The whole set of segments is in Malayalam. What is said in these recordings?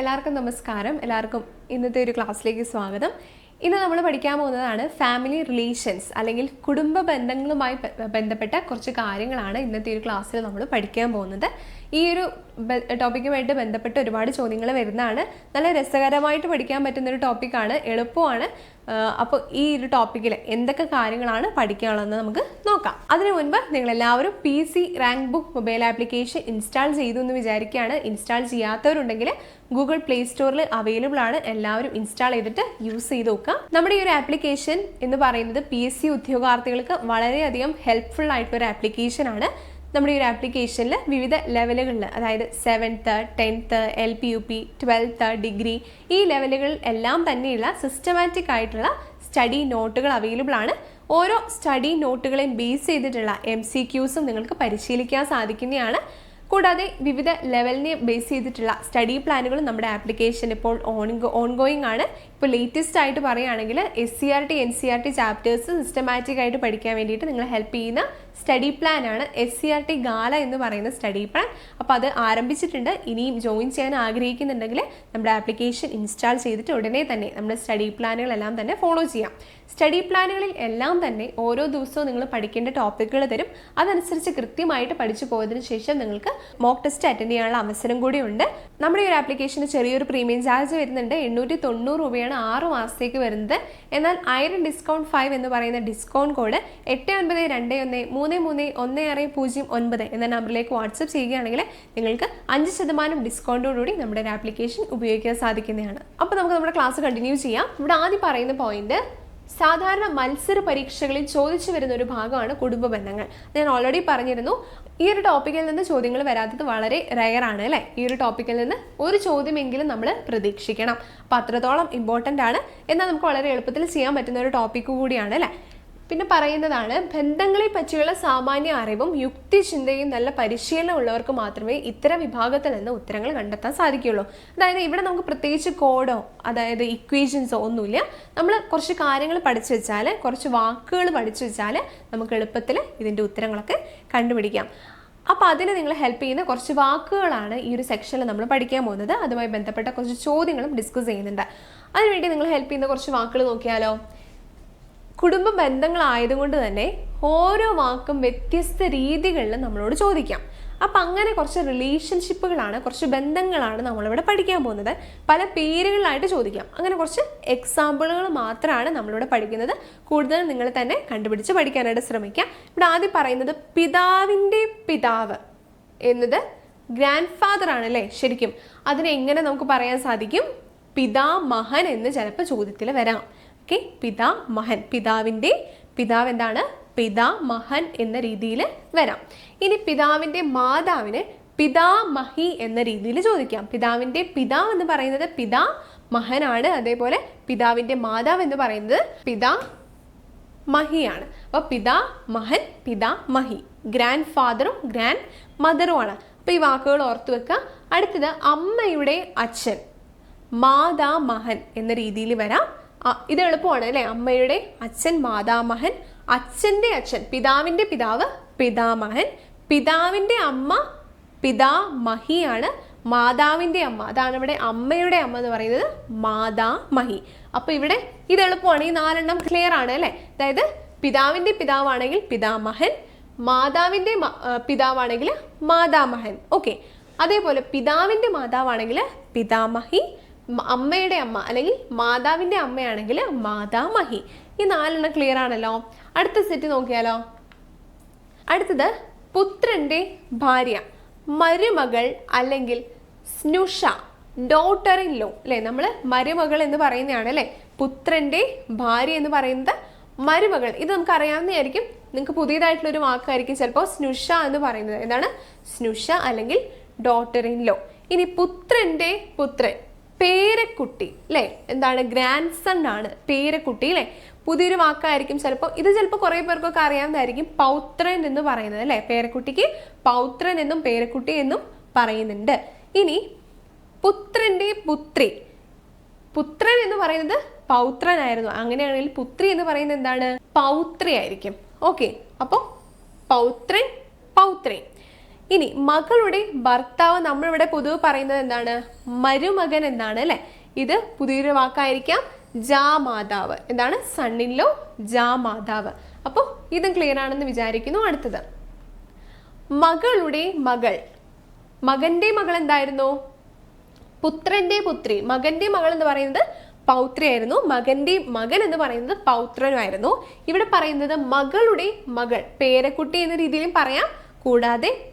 എല്ലാവർക്കും നമസ്കാരം. എല്ലാവർക്കും ഇന്നത്തെ ഒരു ക്ലാസ്സിലേക്ക് സ്വാഗതം. ഇന്ന് നമ്മൾ പഠിക്കാൻ പോകുന്നതാണ് ഫാമിലി റിലേഷൻസ് അല്ലെങ്കിൽ കുടുംബ ബന്ധങ്ങളുമായി ബന്ധപ്പെട്ട കുറച്ച് കാര്യങ്ങളാണ് ഇന്നത്തെ ഒരു ക്ലാസ്സിൽ നമ്മൾ പഠിക്കാൻ പോകുന്നത്. ഈ ഒരു ടോപ്പിക്കുമായിട്ട് ബന്ധപ്പെട്ട് ഒരുപാട് ചോദ്യങ്ങൾ വരുന്നതാണ്. നല്ല രസകരമായിട്ട് പഠിക്കാൻ പറ്റുന്ന ഒരു ടോപ്പിക്കാണ് എളുപ്പമാണ്. അപ്പോൾ ഈ ഒരു ടോപ്പിക്കിൽ എന്തൊക്കെ കാര്യങ്ങളാണ് പഠിക്കാനുള്ളതെന്ന് നമുക്ക് നോക്കാം. അതിനു മുൻപ് നിങ്ങളെല്ലാവരും P C rank book mobile application install ചെയ്തു എന്ന് വിചാരിക്കുകയാണ്. ഇൻസ്റ്റാൾ ചെയ്യാത്തവരുണ്ടെങ്കിൽ ഗൂഗിൾ പ്ലേ സ്റ്റോറിൽ അവൈലബിൾ ആണ്. എല്ലാവരും ഇൻസ്റ്റാൾ ചെയ്തിട്ട് യൂസ് ചെയ്ത് നോക്കുക. നമ്മുടെ ഈ ഒരു ആപ്ലിക്കേഷൻ എന്ന് പറയുന്നത് പി എസ് സി ഉദ്യോഗാർത്ഥികൾക്ക് വളരെയധികം ഹെൽപ്ഫുൾ ആയിട്ടുള്ള ഒരു ആപ്ലിക്കേഷൻ ആണ്. നമ്മുടെ ഈ ഒരു ആപ്ലിക്കേഷനിൽ വിവിധ ലെവലുകളിൽ അതായത് seventh tenth L P U P twelfth degree ഈ ലെവലുകളിൽ എല്ലാം തന്നെയുള്ള സിസ്റ്റമാറ്റിക് ആയിട്ടുള്ള സ്റ്റഡി നോട്ടുകൾ അവൈലബിൾ ആണ്. ഓരോ സ്റ്റഡി നോട്ടുകളെയും ബേസ് ചെയ്തിട്ടുള്ള എം സി ക്യൂസും നിങ്ങൾക്ക് പരിശീലിക്കാൻ സാധിക്കുന്നതാണ്. കൂടാതെ വിവിധ ലെവലിനെ ബേസ് ചെയ്തിട്ടുള്ള സ്റ്റഡി പ്ലാനുകളും നമ്മുടെ ആപ്ലിക്കേഷൻ ഇപ്പോൾ ഓൺ ഓൺഗോയിങ് ആണ്. ഇപ്പോൾ ലേറ്റസ്റ്റ് ആയിട്ട് പറയുകയാണെങ്കിൽ S C R T N C R T chapters systematic ആയിട്ട് പഠിക്കാൻ വേണ്ടിയിട്ട് നിങ്ങളെ ഹെൽപ്പ് ചെയ്യുന്ന സ്റ്റഡി പ്ലാൻ ആണ് S C R T gala എന്ന് പറയുന്ന സ്റ്റഡി പ്ലാൻ അപ്പോൾ അത് ആരംഭിച്ചിട്ടുണ്ട്. ഇനിയും ജോയിൻ ചെയ്യാൻ ആഗ്രഹിക്കുന്നുണ്ടെങ്കിൽ നമ്മുടെ ആപ്ലിക്കേഷൻ ഇൻസ്റ്റാൾ ചെയ്തിട്ട് ഉടനെ തന്നെ നമ്മുടെ സ്റ്റഡി പ്ലാനുകളെല്ലാം തന്നെ ഫോളോ ചെയ്യാം. സ്റ്റഡി പ്ലാനുകളിൽ എല്ലാം തന്നെ ഓരോ ദിവസവും നിങ്ങൾ പഠിക്കേണ്ട ടോപ്പിക്കുകൾ തരും. അതനുസരിച്ച് കൃത്യമായിട്ട് പഠിച്ചു പോയതിനു ശേഷം നിങ്ങൾക്ക് മോക്ക് ടെസ്റ്റ് അറ്റൻഡ് ചെയ്യാനുള്ള അവസരം കൂടിയുണ്ട് നമ്മുടെ ഈ ഒരു ആപ്ലിക്കേഷന് ചെറിയൊരു പ്രീമിയം ചാർജ് വരുന്നുണ്ട്. എണ്ണൂറ്റി തൊണ്ണൂറ് രൂപയാണ് ആറ് മാസത്തേക്ക് വരുന്നത്. എന്നാൽ ആയിരം ഡിസ്കൗണ്ട് ഫൈവ് എന്ന് പറയുന്ന ഡിസ്കൗണ്ട് കോഡ് എട്ട് ഒൻപത് രണ്ട് ഒന്ന് മൂന്ന് മൂന്ന് ഒന്ന് ആറ് പൂജ്യം ഒൻപത് എന്ന നമ്പറിലേക്ക് വാട്സപ്പ് ചെയ്യുകയാണെങ്കിൽ നിങ്ങൾക്ക് അഞ്ച് ശതമാനം ഡിസ്കൗണ്ടോടുകൂടി നമ്മുടെ ഒരു ആപ്ലിക്കേഷൻ ഉപയോഗിക്കാൻ സാധിക്കുന്നതാണ്. അപ്പോൾ നമുക്ക് നമ്മുടെ ക്ലാസ് കണ്ടിന്യൂ ചെയ്യാം. ഇവിടെ ആദ്യം പറയുന്ന പോയിന്റ് സാധാരണ മത്സര പരീക്ഷകളിൽ ചോദിച്ചു വരുന്ന ഒരു ഭാഗമാണ് കുടുംബ ബന്ധങ്ങൾ ഞാൻ ഓൾറെഡി പറഞ്ഞിരുന്നു ഈ ഒരു ടോപ്പിക്കിൽ നിന്ന് ചോദ്യങ്ങൾ വരാത്തത് വളരെ റയറാണ് അല്ലേ? ഈ ഒരു ടോപ്പിക്കിൽ നിന്ന് ഒരു ചോദ്യമെങ്കിലും നമ്മൾ പ്രതീക്ഷിക്കണം. അപ്പം അത്രത്തോളം ഇമ്പോർട്ടന്റ് ആണ്. എന്നാൽ നമുക്ക് വളരെ എളുപ്പത്തിൽ ചെയ്യാൻ പറ്റുന്ന ഒരു ടോപ്പിക്ക് കൂടിയാണ് അല്ലേ? പിന്നെ പറയുന്നതാണ് ബന്ധങ്ങളെ പറ്റിയുള്ള സാമാന്യ അറിവും യുക്തിചിന്തയും നല്ല പരിശീലനം ഉള്ളവർക്ക് മാത്രമേ ഇത്തരം വിഭാഗത്തിൽ നിന്ന് ഉത്തരങ്ങൾ കണ്ടെത്താൻ സാധിക്കുകയുള്ളൂ. അതായത് ഇവിടെ നമുക്ക് പ്രത്യേകിച്ച് കോഡോ അതായത് ഇക്വേഷൻസോ ഒന്നുമില്ല. നമ്മൾ കുറച്ച് കാര്യങ്ങൾ പഠിച്ചു വെച്ചാൽ കുറച്ച് വാക്കുകൾ പഠിച്ചു വെച്ചാൽ നമുക്ക് എളുപ്പത്തിൽ ഇതിന്റെ ഉത്തരങ്ങളൊക്കെ കണ്ടുപിടിക്കാം. അപ്പോൾ അതിന് നിങ്ങൾ ഹെൽപ്പ് ചെയ്യുന്ന കുറച്ച് വാക്കുകളാണ് ഈ ഒരു സെക്ഷനിൽ നമ്മൾ പഠിക്കാൻ പോകുന്നത്. അതുമായി ബന്ധപ്പെട്ട കുറച്ച് ചോദ്യങ്ങളും ഡിസ്കസ് ചെയ്യുന്നുണ്ട്. അതിനുവേണ്ടി നിങ്ങൾ ഹെൽപ്പ് ചെയ്യുന്ന കുറച്ച് വാക്കുകൾ നോക്കിയാലോ? കുടുംബ ബന്ധങ്ങളായതുകൊണ്ട് തന്നെ ഓരോ വാക്കും വ്യത്യസ്ത രീതികളിൽ നമ്മളോട് ചോദിക്കാം. അപ്പം അങ്ങനെ കുറച്ച് റിലേഷൻഷിപ്പുകളാണ് കുറച്ച് ബന്ധങ്ങളാണ് നമ്മളിവിടെ പഠിക്കാൻ പോകുന്നത്. പല പേരുകളിലായിട്ട് ചോദിക്കാം. അങ്ങനെ കുറച്ച് എക്സാമ്പിളുകൾ മാത്രമാണ് നമ്മളിവിടെ പഠിക്കുന്നത്. കൂടുതൽ നിങ്ങൾ തന്നെ കണ്ടുപിടിച്ച് പഠിക്കാനായിട്ട് ശ്രമിക്കാം. ഇവിടെ ആദ്യം പറയുന്നത് പിതാവിന്റെ പിതാവ് എന്നത് ഗ്രാൻഡ് ഫാദർ ആണ് അല്ലേ? ശരിക്കും. അതിനെങ്ങനെ നമുക്ക് പറയാൻ സാധിക്കും? പിതാമഹൻ എന്ന് ചിലപ്പോൾ ചോദ്യത്തിൽ വരാം. ഓക്കെ പിതാ മഹൻ പിതാവിന്റെ പിതാവ് എന്താണ് പിതാ മഹൻ എന്ന രീതിയിൽ വരാം. ഇനി പിതാവിന്റെ മാതാവിന് പിതാമഹി എന്ന രീതിയിൽ ചോദിക്കാം. പിതാവിന്റെ പിതാവ് എന്ന് പറയുന്നത് പിതാ മഹനാണ് അതേപോലെ പിതാവിന്റെ മാതാവ് എന്ന് പറയുന്നത് പിതാ മഹിയാണ്. അപ്പോൾ പിതാ മഹൻ പിതാ മഹി. ഗ്രാൻഡ് ഫാദറും ഗ്രാൻഡ് മദറുമാണ് അപ്പോൾ ഈ വാക്കുകൾ ഓർത്തു വെക്കുക അടുത്തത് അമ്മയുടെ അച്ഛൻ മാതാ മഹൻ എന്ന രീതിയിൽ വരാം. ഇത് എളുപ്പമാണ് അല്ലേ? അമ്മയുടെ അച്ഛൻ മാതാമഹൻ അച്ഛന്റെ അച്ഛൻ പിതാവിന്റെ പിതാവ് പിതാമഹൻ. പിതാവിന്റെ അമ്മ പിതാമഹിയാണ്. മാതാവിന്റെ അമ്മ അതാണ് ഇവിടെ അമ്മയുടെ അമ്മ എന്ന് പറയുന്നത് മാതാമഹി. അപ്പോൾ ഇവിടെ ഇത് എളുപ്പമാണ് ഈ നാലെണ്ണം ക്ലിയർ ആണ് അല്ലേ? അതായത് പിതാവിന്റെ പിതാവാണെങ്കിൽ പിതാമഹൻ മാതാവിന്റെ പിതാവാണെങ്കിൽ മാതാമഹൻ. ഓക്കെ അതേപോലെ പിതാവിന്റെ മാതാവാണെങ്കിൽ പിതാമഹി അമ്മയുടെ അമ്മ അല്ലെങ്കിൽ മാതാവിന്റെ അമ്മയാണെങ്കിൽ മാതാമഹി. ഈ നാലെണ്ണം ക്ലിയർ ആണല്ലോ. അടുത്ത സെറ്റ് നോക്കിയാലോ? അടുത്തത് പുത്രന്റെ ഭാര്യ മരുമകൾ അല്ലെങ്കിൽ സ്നുഷ ഡോട്ടർ ഇൻ ലോ അല്ലേ നമ്മൾ മരുമകൾ എന്ന് പറയുന്നതാണ് അല്ലേ പുത്രന്റെ ഭാര്യ എന്ന് പറയുന്നത് മരുമകൾ. ഇത് നമുക്ക് അറിയാവുന്നതായിരിക്കും നിങ്ങൾക്ക് പുതിയതായിട്ടുള്ള ഒരു വാക്കായിരിക്കും ചിലപ്പോൾ സ്നുഷ എന്ന് പറയുന്നത്. എന്താണ്? സ്നുഷ അല്ലെങ്കിൽ ഡോട്ടർ ഇൻ ലോ ഇനി പുത്രന്റെ പുത്രൻ. പേരക്കുട്ടി അല്ലേ എന്താണ് ഗ്രാൻഡ് സൺ ആണ് പേരക്കുട്ടി അല്ലേ പുതിയൊരു വാക്കായിരിക്കും ചിലപ്പോൾ ഇത് ചിലപ്പോൾ കുറേ പേർക്കൊക്കെ അറിയാവുന്നതായിരിക്കും പൗത്രൻ എന്ന് പറയുന്നത് അല്ലേ പേരക്കുട്ടിക്ക് പൗത്രൻ എന്നും പേരക്കുട്ടി എന്നും പറയുന്നുണ്ട്. ഇനി പുത്രന്റെ പുത്രി. പുത്രൻ എന്ന് പറയുന്നത് പൗത്രനായിരുന്നു. അങ്ങനെയാണെങ്കിൽ പുത്രി എന്ന് പറയുന്നത് എന്താണ്? പൗത്രി ആയിരിക്കും ഓക്കെ. അപ്പോൾ പൗത്രൻ പൗത്രൻ ഇനി മകളുടെ ഭർത്താവ് നമ്മളിവിടെ പൊതുവെ പറയുന്നത് എന്താണ്? മരുമകൻ എന്നാണ് അല്ലെ? ഇത് പുതിയൊരു വാക്കായിരിക്കാം. ജാമാതാവ് എന്താണ്? സണ്ണിലോ ജാമാതാവ് അപ്പോൾ ഇതും ക്ലിയർ ആണെന്ന് വിചാരിക്കുന്നു. അടുത്തത്. മകളുടെ മകൾ. മകന്റെ മകൾ എന്തായിരുന്നു? പുത്രന്റെ പുത്രി. മകന്റെ മകൾ എന്ന് പറയുന്നത് പൗത്രിയായിരുന്നു മകന്റെ മകൻ എന്ന് പറയുന്നത് പൗത്രനുമായിരുന്നു. ഇവിടെ പറയുന്നത് മകളുടെ മകൾ. പേരക്കുട്ടി എന്ന രീതിയിലും പറയാം. കൂടാതെ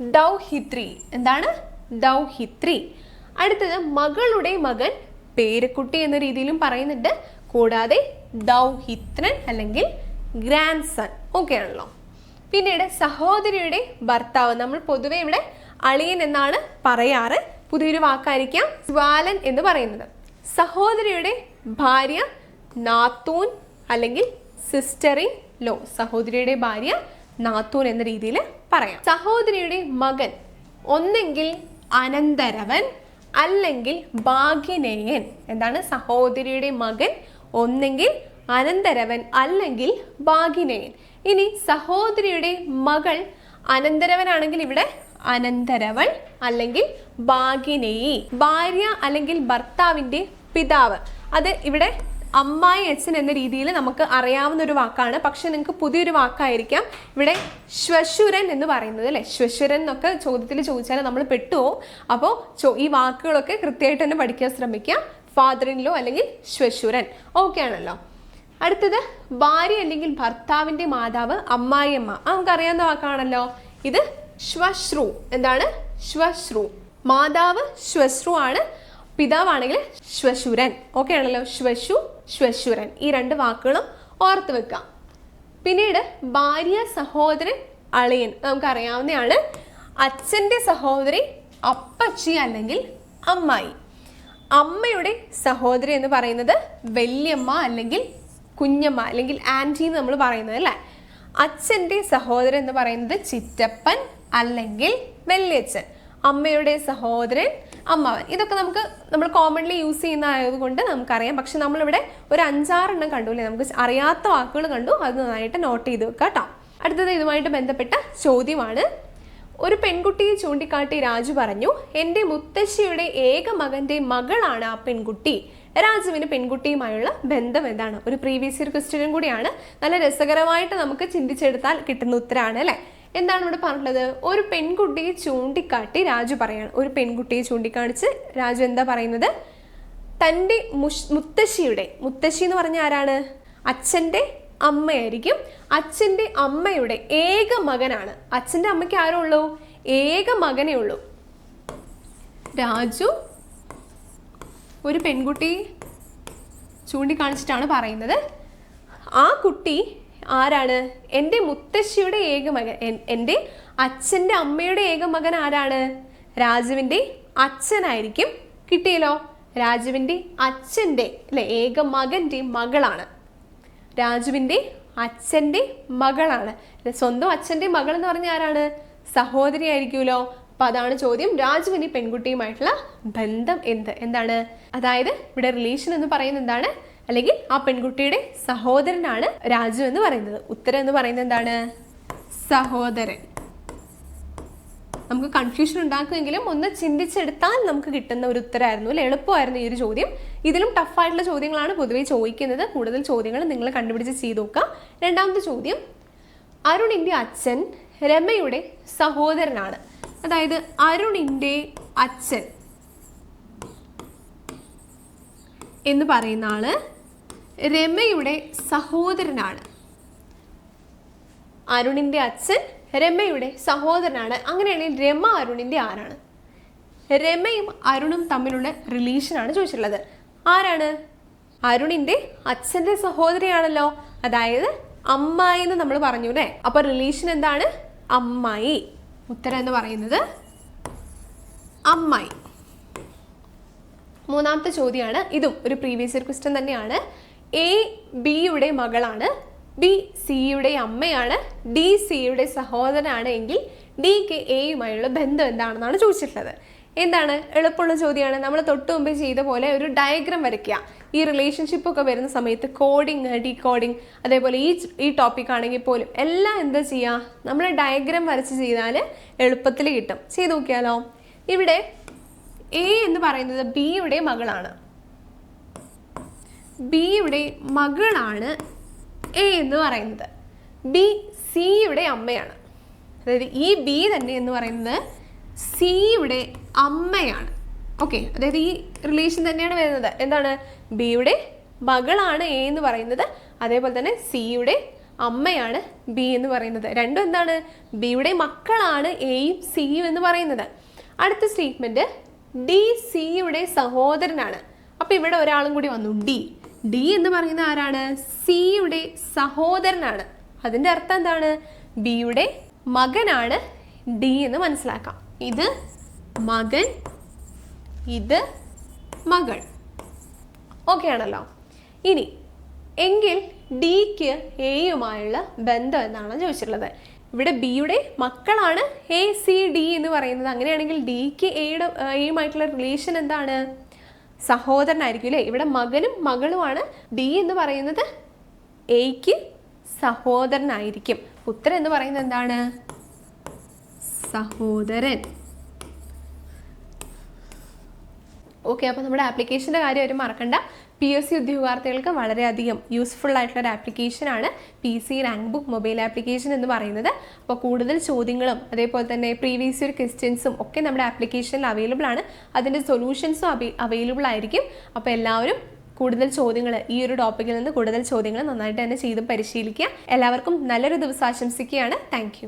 ദൗഹിത്രി എന്താണ്? ദൗഹിത്രി അടുത്തത് മകളുടെ മകൻ പേരക്കുട്ടി എന്ന രീതിയിലും പറയുന്നുണ്ട്. കൂടാതെ ദൗഹിത്രൻ അല്ലെങ്കിൽ ഗ്രാൻഡ് സൺ ഓക്കെ ആണല്ലോ. പിന്നീട് സഹോദരിയുടെ ഭർത്താവ്. നമ്മൾ പൊതുവെ ഇവിടെ അളിയൻ എന്നാണ് പറയാറ്. പുതിയൊരു വാക്കായിരിക്കാം. സ്വാലൻ എന്ന് പറയുന്നത്. സഹോദരിയുടെ ഭാര്യ നാത്തൂൻ അല്ലെങ്കിൽ സിസ്റ്ററിൻ ലോ സഹോദരിയുടെ ഭാര്യ നാത്തൂൻ എന്ന രീതിയിൽ പറയാം. സഹോദരിയുടെ മകൻ ഒന്നെങ്കിൽ അനന്തരവൻ അല്ലെങ്കിൽ ഭാഗ്യനേയൻ. എന്താണ്? സഹോദരിയുടെ മകൻ ഒന്നെങ്കിൽ അനന്തരവൻ അല്ലെങ്കിൽ ഭാഗ്യനേയൻ. ഇനി സഹോദരിയുടെ മകൾ അനന്തരവനാണെങ്കിൽ ഇവിടെ അനന്തരവൾ അല്ലെങ്കിൽ ഭാഗ്യനേയി ഭാര്യ അല്ലെങ്കിൽ ഭർത്താവിന്റെ പിതാവ്. അത് ഇവിടെ അമ്മായി അച്ഛൻ എന്ന രീതിയിൽ നമുക്ക് അറിയാവുന്ന ഒരു വാക്കാണ്. പക്ഷെ നിങ്ങൾക്ക് പുതിയൊരു വാക്കായിരിക്കാം. ഇവിടെ ശ്വശുരൻ എന്ന് പറയുന്നത് അല്ലേ? ശ്വശുരൻ എന്നൊക്കെ ചോദ്യത്തിൽ ചോദിച്ചാൽ നമ്മൾ പെട്ടുപോകും അപ്പോൾ ഈ വാക്കുകളൊക്കെ കൃത്യമായിട്ട് തന്നെ പഠിക്കാൻ ശ്രമിക്കുക ഫാദറിനിലോ അല്ലെങ്കിൽ ശ്വശുരൻ. ഓക്കെ ആണല്ലോ. അടുത്തത് ഭാര്യ അല്ലെങ്കിൽ ഭർത്താവിന്റെ മാതാവ് അമ്മായിയമ്മ. നമുക്ക് നമുക്കറിയാവുന്ന വാക്കാണല്ലോ. ഇത് ശ്വശ്രു. എന്താണ്? ശ്വശ്രു. മാതാവ് ശ്വശ്രു ആണ് പിതാവാണെങ്കിൽ ശ്വശുരൻ. ഓക്കെ ആണല്ലോ. ശ്വശു ശ്വശുരൻ. ഈ രണ്ട് വാക്കുകളും ഓർത്ത് വെക്കാം. പിന്നീട് ഭാര്യ സഹോദരൻ അളിയൻ. നമുക്കറിയാവുന്നതാണ് അച്ഛന്റെ സഹോദരി അപ്പച്ചി അല്ലെങ്കിൽ അമ്മായി. അമ്മയുടെ സഹോദരി എന്ന് പറയുന്നത് വല്യമ്മ അല്ലെങ്കിൽ കുഞ്ഞമ്മ അല്ലെങ്കിൽ ആന്റി എന്ന് നമ്മൾ പറയുന്നത് അല്ലേ? അച്ഛന്റെ സഹോദരൻ എന്ന് പറയുന്നത് ചിറ്റപ്പൻ അല്ലെങ്കിൽ വല്യച്ഛൻ. അമ്മയുടെ സഹോദരൻ അമ്മാവൻ. ഇതൊക്കെ നമുക്ക് നമ്മൾ കോമൺലി യൂസ് ചെയ്യുന്ന ആയതുകൊണ്ട് നമുക്കറിയാം. പക്ഷെ നമ്മളിവിടെ ഒരു അഞ്ചാറെണ്ണം കണ്ടു അല്ലേ നമുക്ക് അറിയാത്ത വാക്കുകൾ കണ്ടു. അത് നന്നായിട്ട് നോട്ട് ചെയ്ത് വെക്കാം കേട്ടോ. അടുത്തത് ഇതുമായിട്ട് ബന്ധപ്പെട്ട ചോദ്യമാണ്. ഒരു പെൺകുട്ടിയെ ചൂണ്ടിക്കാട്ടി രാജു പറഞ്ഞു എന്റെ മുത്തശ്ശിയുടെ ഏക മകന്റെ മകളാണ് ആ പെൺകുട്ടി. രാജുവിന് പെൺകുട്ടിയുമായുള്ള ബന്ധം എന്താണ്? ഒരു പ്രീവിയസ് ഇയർ ക്വസ്റ്റ്യനും കൂടിയാണ്. നല്ല രസകരമായിട്ട് നമുക്ക് ചിന്തിച്ചെടുത്താൽ കിട്ടുന്ന ഉത്തരമാണ് അല്ലേ? എന്താണ് ഇവിടെ പറഞ്ഞിട്ടുള്ളത്? ഒരു പെൺകുട്ടിയെ ചൂണ്ടിക്കാട്ടി രാജു പറയാണ്. ഒരു പെൺകുട്ടിയെ ചൂണ്ടിക്കാണിച്ച് രാജു എന്താ പറയുന്നത്? തന്റെ മുഷ് മുത്തശ്ശിയുടെ മുത്തശ്ശി എന്ന് പറഞ്ഞ ആരാണ്? അച്ഛന്റെ അമ്മയായിരിക്കും. അച്ഛന്റെ അമ്മയുടെ ഏക മകനാണ്. അച്ഛന്റെ അമ്മയ്ക്ക് ആരേ ഉള്ളൂ? ഏക മകനേ ഉള്ളൂ. രാജു ഒരു പെൺകുട്ടി ചൂണ്ടിക്കാണിച്ചിട്ടാണ് പറയുന്നത്. ആ കുട്ടി ആരാണ്? എന്റെ മുത്തശ്ശിയുടെ ഏക മകൻ. എന്റെ അച്ഛന്റെ അമ്മയുടെ ഏക മകൻ ആരാണ്? രാജുവിന്റെ അച്ഛനായിരിക്കും കിട്ടിയല്ലോ. രാജുവിന്റെ അച്ഛന്റെ അല്ലെ ഏക മകന്റെ മകളാണ്. രാജുവിന്റെ അച്ഛന്റെ മകളാണ്. സ്വന്തം അച്ഛന്റെ മകൾ എന്ന് പറഞ്ഞ ആരാണ്? സഹോദരി ആയിരിക്കുമല്ലോ അപ്പൊ അതാണ് ചോദ്യം. രാജുവിന് പെൺകുട്ടിയുമായിട്ടുള്ള ബന്ധം എന്ത്? എന്താണ്? അതായത് ഇവിടെ റിലേഷൻ എന്ന് പറയുന്നത് എന്താണ്? അല്ലെങ്കിൽ ആ പെൺകുട്ടിയുടെ സഹോദരനാണ് രാജു എന്ന് പറയുന്നത്. ഉത്തരം എന്ന് പറയുന്നത് എന്താണ്? സഹോദരൻ. നമുക്ക് കൺഫ്യൂഷൻ ഉണ്ടാക്കുമെങ്കിലും ഒന്ന് ചിന്തിച്ചെടുത്താൽ നമുക്ക് കിട്ടുന്ന ഒരു ഉത്തരമായിരുന്നു അല്ലെ? എളുപ്പമായിരുന്നു ഈ ഒരു ചോദ്യം. ഇതിലും ടഫായിട്ടുള്ള ചോദ്യങ്ങളാണ് പൊതുവെ ചോദിക്കുന്നത്. കൂടുതൽ ചോദ്യങ്ങൾ നിങ്ങൾ കണ്ടുപിടിച്ച് ചെയ്തു നോക്കുക. രണ്ടാമത്തെ ചോദ്യം. അരുണിന്റെ അച്ഛൻ രമയുടെ സഹോദരനാണ്. അതായത് അരുണിന്റെ അച്ഛൻ എന്ന് പറയുന്ന ആൾ രമയുടെ സഹോദരനാണ്. അരുണിന്റെ അച്ഛൻ രമയുടെ സഹോദരനാണ്. അങ്ങനെയാണെങ്കിൽ രമ അരുണിന്റെ ആരാണ്? രമയും അരുണും തമ്മിലുള്ള റിലേഷനാണ് ചോദിച്ചിട്ടുള്ളത്. ആരാണ്? അരുണിന്റെ അച്ഛന്റെ സഹോദരിയാണല്ലോ. അതായത് അമ്മായി എന്ന് നമ്മൾ പറഞ്ഞു അല്ലേ? അപ്പൊ റിലേഷൻ എന്താണ്? അമ്മായി. ഉത്തരം എന്ന് പറയുന്നത് അമ്മായി. മൂന്നാമത്തെ ചോദ്യമാണ്. ഇതും ഒരു പ്രീവിയസ് ഇയർ ക്വസ്റ്റ്യൻ തന്നെയാണ്. എ ബിയുടെ മകളാണ്. ബി സിയുടെ അമ്മയാണ്. ഡി സിയുടെ സഹോദരനാണ് എങ്കിൽ ഡിക്ക് എയുമായുള്ള ബന്ധം എന്താണെന്നാണ് ചോദിച്ചിട്ടുള്ളത്. എന്താണ്? എളുപ്പമുള്ള ചോദ്യമാണ്. നമ്മൾ തൊട്ട് മുമ്പ് ചെയ്ത പോലെ ഒരു ഡയഗ്രാം വരയ്ക്കുക. ഈ റിലേഷൻഷിപ്പ് ഒക്കെ വരുന്ന സമയത്ത് കോഡിങ് ഡീകോഡിങ് അതേപോലെ ഈ ഈ ടോപ്പിക് ആണെങ്കിൽ പോലും എല്ലാം എന്താ ചെയ്യുക? നമ്മൾ ഡയഗ്രാം വരച്ച് ചെയ്താൽ എളുപ്പത്തിൽ കിട്ടും. ചെയ്ത് നോക്കിയാലോ? ഇവിടെ എ എന്ന് പറയുന്നത് ബിയുടെ മകളാണ്. ബിയുടെ മകളാണ് എ എന്ന് പറയുന്നത്. ബി സിയുടെ അമ്മയാണ്. അതായത് ഈ ബി തന്നെ എന്ന് പറയുന്നത് സിയുടെ അമ്മയാണ്. ഓക്കെ അതായത് ഈ റിലേഷൻ തന്നെയാണ് വരുന്നത്. എന്താണ്? ബിയുടെ മകളാണ് എ എന്ന് പറയുന്നത്. അതേപോലെ തന്നെ സിയുടെ അമ്മയാണ് ബി എന്ന് പറയുന്നത്. രണ്ടും എന്താണ്? ബിയുടെ മക്കളാണ് എയും സിയും എന്ന് പറയുന്നത്. അടുത്ത സ്റ്റേറ്റ്മെന്റ് ഡി സിയുടെ സഹോദരനാണ്. അപ്പോൾ ഇവിടെ ഒരാളും കൂടി വന്നു. ഡി ഡി എന്ന് പറയുന്ന ആരാണ്? സിയുടെ സഹോദരനാണ്. അതിന്റെ അർത്ഥം എന്താണ്? ബിയുടെ മകനാണ് ഡി എന്ന് മനസ്സിലാക്കാം. ഇത് മകൻ ഇത് മകൾ. ഓക്കെ ആണല്ലോ. ഇനി എങ്കിൽ ഡിക്ക് എയുമായുള്ള ബന്ധം എന്നാണ് ചോദിച്ചിട്ടുള്ളത്. ഇവിടെ ബിയുടെ മക്കളാണ് എ സി ഡി എന്ന് പറയുന്നത്. അങ്ങനെയാണെങ്കിൽ ഡിക്ക് എയുടെ എയുമായിട്ടുള്ള റിലേഷൻ എന്താണ്? സഹോദരനായിരിക്കും അല്ലേ? ഇവിടെ മകനും മകളുമാണ് ഡി എന്ന് പറയുന്നത്. എയ്ക്ക് സഹോദരനായിരിക്കും. പുത്രൻ എന്ന് പറയുന്നത് എന്താണ്? സഹോദരൻ. ഓക്കെ അപ്പോൾ നമ്മുടെ ആപ്ലിക്കേഷന്റെ കാര്യം ഒരു മറക്കണ്ട. പി എസ് സി ഉദ്യോഗാർത്ഥികൾക്ക് വളരെയധികം യൂസ്ഫുൾ ആയിട്ടുള്ള ഒരു ആപ്ലിക്കേഷനാണ് P C rank book mobile application എന്ന് പറയുന്നത്. അപ്പോൾ കൂടുതൽ ചോദ്യങ്ങളും അതേപോലെ തന്നെ പ്രീവിയസ് ഇയർ ക്വസ്റ്റ്യൻസും ഒക്കെ നമ്മുടെ ആപ്ലിക്കേഷനിൽ അവൈലബിൾ ആണ്. അതിന്റെ സൊല്യൂഷൻസും അവൈലബിൾ ആയിരിക്കും. അപ്പോൾ എല്ലാവരും കൂടുതൽ ചോദ്യങ്ങൾ ഈ ഒരു ടോപ്പിക്കിൽ നിന്ന് കൂടുതൽ ചോദ്യങ്ങൾ നന്നായിട്ട് തന്നെ ചെയ്ത് പരിശീലിക്കുക. എല്ലാവർക്കും നല്ലൊരു ദിവസം ആശംസിക്കുകയാണ്. താങ്ക്